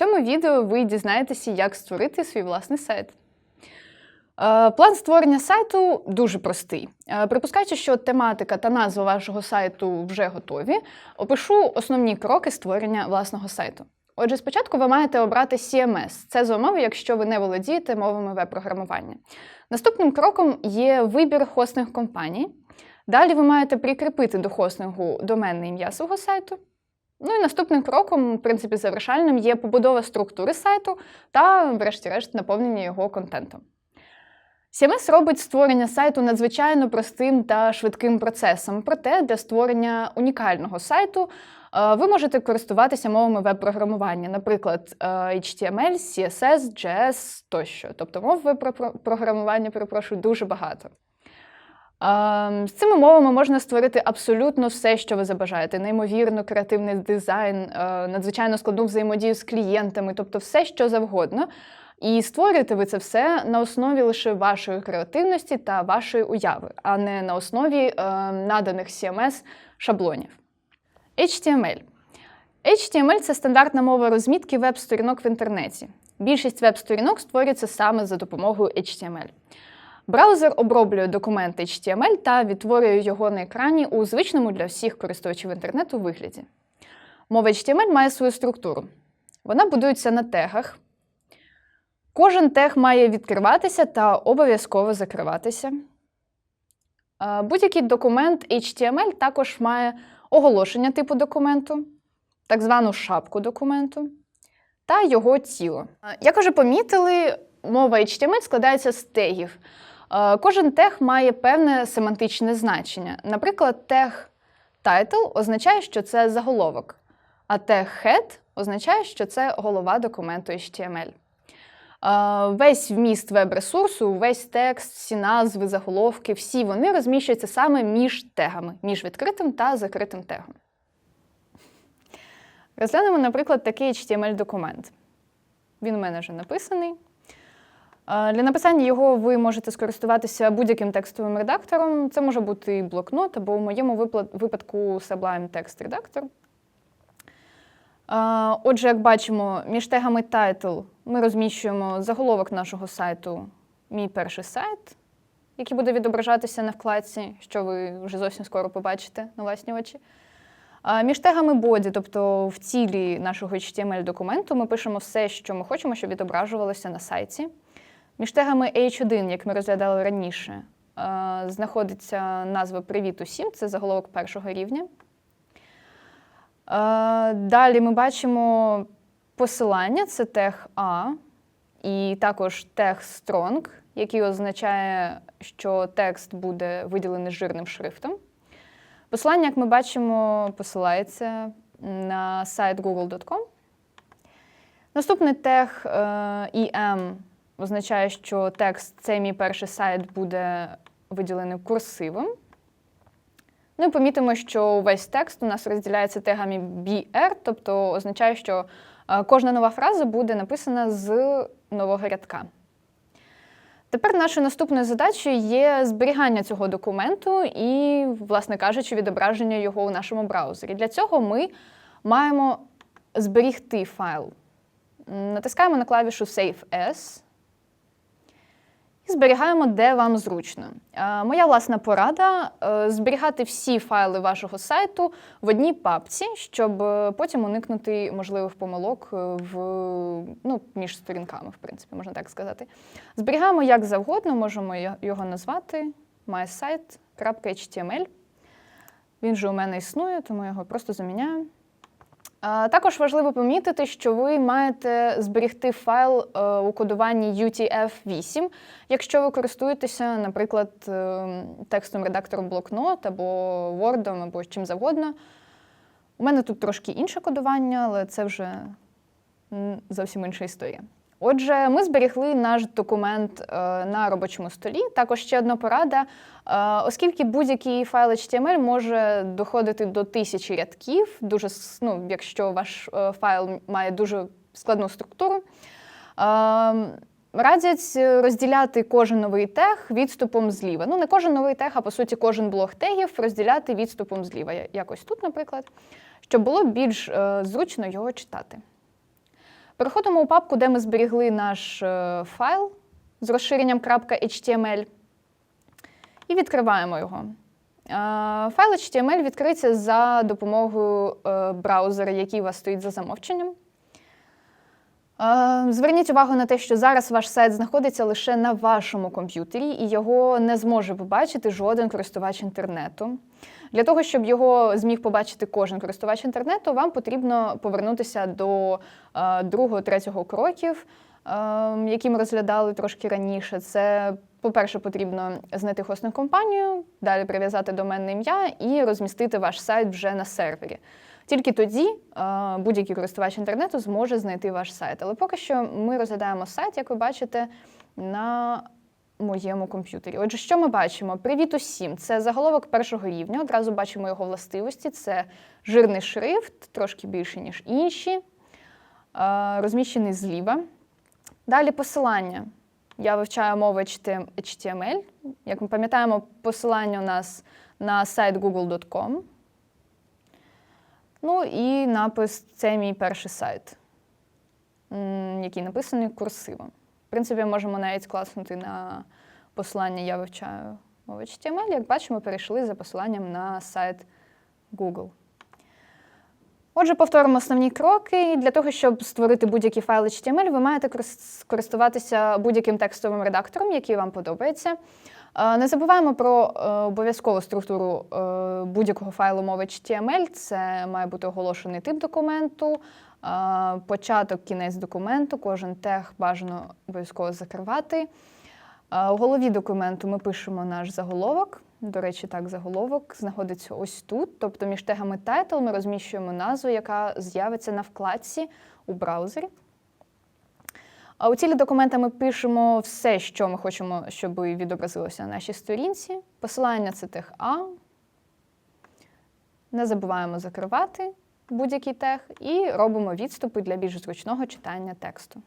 цьому відео ви дізнаєтеся, як створити свій власний сайт. Е, План створення сайту дуже простий. Е, Припускаючи, що тематика та назва вашого сайту вже готові, опишу основні кроки створення власного сайту. Отже, спочатку ви маєте обрати CMS. Це за умови, якщо ви не володієте мовами веб-програмування. Наступним кроком є вибір хостинг компаній. Далі ви маєте прикріпити до хостингу доменне ім'я свого сайту. Ну і наступним кроком, в принципі, завершальним, є побудова структури сайту та, врешті-решт, наповнення його контентом. CMS робить створення сайту надзвичайно простим та швидким процесом. Проте для створення унікального сайту е, ви можете користуватися мовами веб-програмування, наприклад, е, HTML, CSS, JS тощо. Тобто мов веб-програмування, перепрошую, дуже багато. Ем, З цими мовами можна створити абсолютно все, що ви забажаєте. Неймовірно, креативний дизайн, е, надзвичайно складну взаємодію з клієнтами, тобто все, що завгодно. І створюєте ви це все на основі лише вашої креативності та вашої уяви, а не на основі е, наданих CMS шаблонів. HTML. HTML це стандартна мова розмітки веб-сторінок в інтернеті. Більшість веб-сторінок створюється саме за допомогою HTML. Браузер оброблює документ HTML та відтворює його на екрані у звичному для всіх користувачів інтернету вигляді. Мова HTML має свою структуру. Вона будується на тегах. Кожен тег має відкриватися та обов'язково закриватися. Будь-який документ HTML також має оголошення типу документу, так звану шапку документу та його тіло. Як уже помітили, мова HTML складається з тегів. Е, Кожен тег має певне семантичне значення. Наприклад, тег title означає, що це заголовок, а тег head означає, що це голова документу HTML. Е, Весь вміст веб-ресурсу, весь текст, всі назви, заголовки, всі вони розміщуються саме між тегами, між відкритим та закритим тегом. Розглянемо, наприклад, такий HTML-документ. Він у мене вже написаний. Для написання його ви можете скористуватися будь-яким текстовим редактором. Це може бути і блокнот або в моєму випадку Sublime Text Redactor. Отже, як бачимо, між тегами title ми розміщуємо заголовок нашого сайту Мій перший сайт, який буде відображатися на вкладці, що ви вже зовсім скоро побачите на власні очі. Між тегами body, тобто в тілі нашого HTML-документу, ми пишемо все, що ми хочемо, щоб відображувалося на сайті. Між тегами H1, як ми розглядали раніше, е, знаходиться назва Привіт усім, це заголовок першого рівня. Е, Далі ми бачимо посилання, це тег А, і також тег strong, який означає, що текст буде виділений жирним шрифтом. Посилання, як ми бачимо, посилається на сайт google.com. Наступний тег е, EM означає, що текст цей мій перший сайт буде виділений курсивом. Ну і помітимо, що весь текст у нас розділяється тегами BR, тобто означає, що е, кожна нова фраза буде написана з нового рядка. Тепер нашою наступною задачею є зберігання цього документу і, власне кажучи, відображення його у нашому браузері. Для цього ми маємо зберігти файл. Натискаємо на клавішу Save As зберігаємо, де вам зручно. Моя власна порада е, зберігати всі файли вашого сайту в одній папці, щоб е, потім уникнути можливих помилок е, в, ну, між сторінками, в принципі, можна так сказати. Зберігаємо як завгодно, можемо його назвати mysite.html. Він же у мене існує, тому я його просто заміняю. Також важливо помітити, що ви маєте зберігти файл е, у кодуванні UTF-8, якщо ви користуєтеся, наприклад, текстом текстовим редактором блокнот або Word, або чим завгодно. У мене тут трошки інше кодування, але це вже зовсім інша історія. Отже, ми зберігли наш документ е, на робочому столі. Також ще одна порада. Е, оскільки будь-який файл HTML може доходити до тисячі рядків, дуже, ну, якщо ваш е, файл має дуже складну структуру, радять розділяти кожен новий тег відступом зліва. Ну, не кожен новий тег, а по суті, кожен блок тегів розділяти відступом зліва. Якось тут, наприклад, щоб було більш зручно його читати. Переходимо у папку, де ми зберігли наш е, файл з розширенням .html і відкриваємо його. Е, Файл HTML відкриється за допомогою е, браузера, який у вас стоїть за замовченням. Зверніть увагу на те, що зараз ваш сайт знаходиться лише на вашому комп'ютері, і його не зможе побачити жоден користувач інтернету. Для того, щоб його зміг побачити кожен користувач інтернету, вам потрібно повернутися до е, другого, третього кроків, е, які ми розглядали трошки раніше. Це, по-перше, потрібно знайти хостну компанію, далі прив'язати доменне ім'я і розмістити ваш сайт вже на сервері. Тільки тоді е, будь-який користувач інтернету зможе знайти ваш сайт. Але поки що ми розглядаємо сайт, як ви бачите, на моєму комп'ютері. Отже, що ми бачимо? Привіт усім! Це заголовок першого рівня. Одразу бачимо його властивості. Це жирний шрифт, трошки більше, ніж інші, розміщений зліва. Далі посилання. Я вивчаю мови HTML. Як ми пам'ятаємо, посилання у нас на сайт google.com. Ну і напис це мій перший сайт, який написаний курсивом. В принципі, можемо навіть класнути на посилання Я вивчаю мову HTML. Як бачимо, перейшли за посиланням на сайт Google. Отже, повторимо основні кроки. Для того, щоб створити будь-який файл HTML, ви маєте користуватися будь-яким текстовим редактором, який вам подобається. Е, Не забуваємо про е, обов'язкову структуру е, будь-якого файлу мови HTML. Це має бути оголошений тип документу, початок, кінець документу, кожен тег бажано обов'язково закривати. У голові документу ми пишемо наш заголовок. До речі, так, заголовок знаходиться ось тут. Тобто між тегами title ми розміщуємо назву, яка з'явиться на вкладці у браузері. А у цілі документа ми пишемо все, що ми хочемо, щоб відобразилося на нашій сторінці. Посилання це тег А. Не забуваємо закривати будь-який тег і робимо відступи для більш зручного читання тексту.